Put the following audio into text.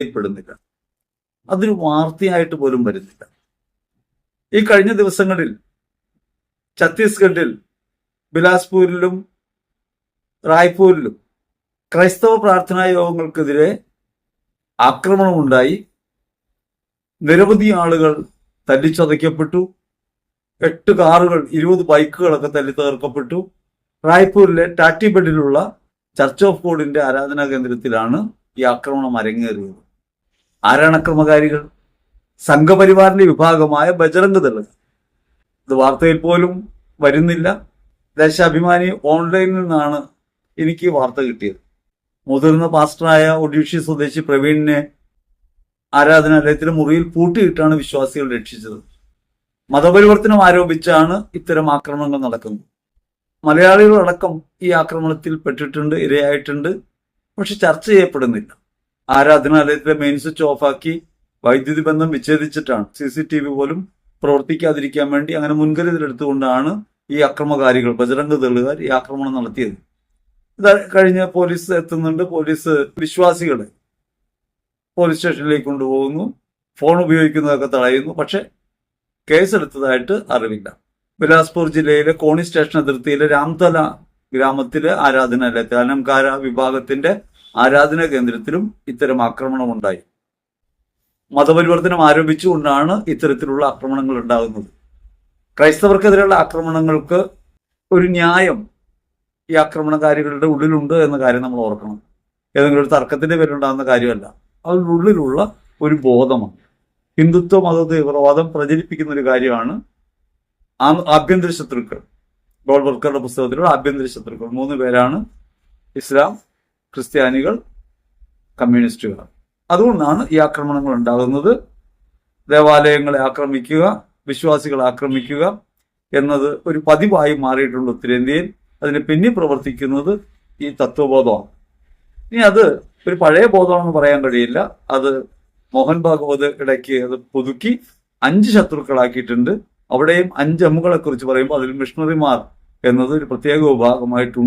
ചെയ്യപ്പെടുന്നില്ല അതൊരു വാർത്തയായിട്ട് പോലും വരുന്നില്ല. ഈ കഴിഞ്ഞ ദിവസങ്ങളിൽ ഛത്തീസ്ഗഡിൽ ബിലാസ്പൂരിലും റായ്പൂരിലും ക്രൈസ്തവ പ്രാർത്ഥനാ യോഗങ്ങൾക്കെതിരെ ആക്രമണമുണ്ടായി. നിരവധി ആളുകൾ തല്ലിച്ചതയ്ക്കപ്പെട്ടു. എട്ട് കാറുകൾ ഇരുപത് ബൈക്കുകളൊക്കെ തല്ലി തകർക്കപ്പെട്ടു റായ്പൂരിലെ ടാറ്റിബെഡിലുള്ള ചർച്ച് ഓഫ് ഗോഡിന്റെ ആരാധനാ കേന്ദ്രത്തിലാണ് ഈ ആക്രമണം അരങ്ങേറിയത്. ആരാണ് അക്രമകാരികൾ? സംഘപരിവാറിന്റെ വിഭാഗമായ ബജറംഗ് ദൾ ഇത് വാർത്തയിൽ പോലും വരുന്നില്ല. ദേശാഭിമാനി ഓൺലൈനിൽ നിന്നാണ് എനിക്ക് വാർത്ത കിട്ടിയത്. മുതിർന്ന പാസ്റ്ററായ ഒഡീഷി സ്വദേശി പ്രവീണിനെ ആരാധനാലയത്തിലെ മുറിയിൽ പൂട്ടിയിട്ടാണ് വിശ്വാസികൾ രക്ഷിച്ചത്. മതപരിവർത്തനം ആരോപിച്ചാണ് ഇത്തരം ആക്രമണങ്ങൾ നടക്കുന്നത്. മലയാളികളടക്കം ഈ ആക്രമണത്തിൽ പെട്ടിട്ടുണ്ട് ഇരയായിട്ടുണ്ട് പക്ഷെ ചർച്ച ചെയ്യപ്പെടുന്നില്ല. ആരാധനാലയത്തിലെ മെയിൻ സ്വിച്ച് ഓഫാക്കി വൈദ്യുതി ബന്ധം വിച്ഛേദിച്ചിട്ടാണ് സി സി ടി വി പോലും പ്രവർത്തിക്കാതിരിക്കാൻ വേണ്ടി അങ്ങനെ മുൻകരുതലെടുത്തുകൊണ്ടാണ് ഈ അക്രമകാരികൾ ബജരംഗ ദളുകാർ ഈ ആക്രമണം നടത്തിയത്. ഇത് കഴിഞ്ഞ് പോലീസ് എത്തുന്നുണ്ട്. പോലീസ് വിശ്വാസികളെ പോലീസ് സ്റ്റേഷനിലേക്ക് കൊണ്ടുപോകുന്നു. ഫോൺ ഉപയോഗിക്കുന്നതൊക്കെ തടയുന്നു. പക്ഷെ കേസെടുത്തതായിട്ട് അറിവില്ല. ബിലാസ്പൂർ ജില്ലയിലെ കോണി സ്റ്റേഷൻ അതിർത്തിയിലെ രാംതല ഗ്രാമത്തിലെ ആരാധനാലയത്തിൽ അനംകാര വിഭാഗത്തിന്റെ ആരാധനാ കേന്ദ്രത്തിലും ഇത്തരം ആക്രമണം ഉണ്ടായി. മതപരിവർത്തനം ആരോപിച്ചുകൊണ്ടാണ് ഇത്തരത്തിലുള്ള ആക്രമണങ്ങൾ ഉണ്ടാകുന്നത്. ക്രൈസ്തവർക്കെതിരെയുള്ള ആക്രമണങ്ങൾക്ക് ഒരു ന്യായം ഈ ആക്രമണകാരികളുടെ ഉള്ളിലുണ്ട് എന്ന കാര്യം നമ്മൾ ഓർക്കണം. ഏതെങ്കിലും ഒരു തർക്കത്തിന്റെ പേരുണ്ടാകുന്ന കാര്യമല്ല. അവരുടെ ഉള്ളിലുള്ള ഒരു ബോധമാണ്. ഹിന്ദുത്വ മത തീവ്രവാദം പ്രചരിപ്പിക്കുന്ന ഒരു കാര്യമാണ് ആഭ്യന്തര ശത്രുക്കൾ. ഗോൾവർക്കറുടെ പുസ്തകത്തിലുള്ള ആഭ്യന്തര ശത്രുക്കൾ. മൂന്ന് പേരാണ് ഇസ്ലാം ക്രിസ്ത്യാനികൾ കമ്മ്യൂണിസ്റ്റുകാർ അതുകൊണ്ടാണ് ഈ ആക്രമണങ്ങൾ ഉണ്ടാകുന്നത്. ദേവാലയങ്ങളെ ആക്രമിക്കുക വിശ്വാസികളെ ആക്രമിക്കുക എന്നത് ഒരു പതിവായി മാറിയിട്ടുള്ള ഉത്തരേന്ത്യയിൽ അതിന് പിന്നിൽ പ്രവർത്തിക്കുന്നത് ഈ തത്വബോധമാണ്. ഇനി അത് ഒരു പഴയ ബോധമാണെന്ന് പറയാൻ കഴിയില്ല. അത് മോഹൻ ഭാഗവത് ഇടയ്ക്ക് അത് പുതുക്കി അഞ്ച് ശത്രുക്കളാക്കിയിട്ടുണ്ട്. അവിടെയും അഞ്ച് അമ്മുകളെ കുറിച്ച് പറയുമ്പോൾ അതിൽ മിഷണറിമാർ എന്നത് ഒരു പ്രത്യേക വിഭാഗമായിട്ടുണ്ട്.